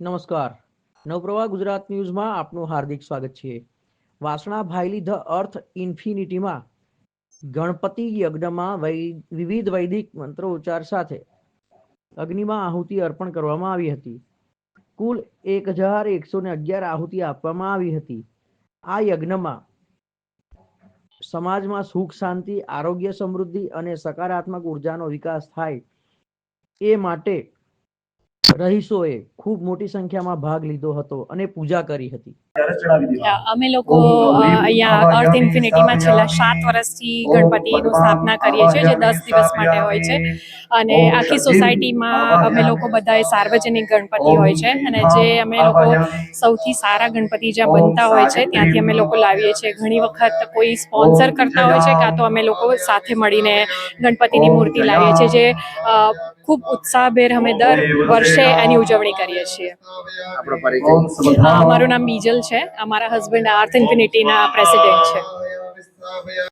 નમસ્કાર. નવપ્રવાહ ગુજરાત ન્યૂઝમાં આપનું હાર્દિક સ્વાગત છે. વાસણા ભાયલી ધ અર્થ ઇન્ફિનિટીમાં ગણપતિ યજ્ઞમાં વિવિધ વૈદિક મંત્રો ઉચ્ચાર સાથે અગ્નિમાં આહુતિ અર્પણ કરવામાં આવી હતી. કુલ એક હજાર એકસો ને અગિયાર આહુતિ આપવામાં આવી હતી. આ યજ્ઞમાં સમાજમાં સુખ, શાંતિ, આરોગ્ય સમૃદ્ધિ અને સકારાત્મક ઉર્જાનો વિકાસ થાય એ માટે રહીશોએ ખૂબ મોટી સંખ્યામાં ભાગ લીધો હતો અને પૂજા કરી હતી. અમે લોકો અહીંયા અર્થ ઇન્ફિનિટીમાં છેલ્લા સાત વર્ષથી ગણપતિનું સ્થાપના કરીએ છીએ જે દસ દિવસ માટે હોય છે. અને આખી સોસાયટીમાં અમે લોકો બધાએ સાર્વજનિક ગણપતિ હોય છે અને જે અમે લોકો સૌથી સારા ગણપતિ જ્યાં બનતા હોય છે ત્યાંથી અમે લોકો લાવીએ છીએ. ઘણી વખત કોઈ સ્પોન્સર કરતા હોય છે કાં તો અમે લોકો સાથે મળીને ગણપતિની મૂર્તિ લાવીએ છીએ જે અ, ખૂબ ઉત્સાહભેર અમે દર વર્ષે એની ઉજવણી કરીએ છીએ. મારું નામ બીજલ છે. અમારા હસબન્ડ આર્થ ઇન્ફિનિટીના પ્રેસિડેન્ટ છે.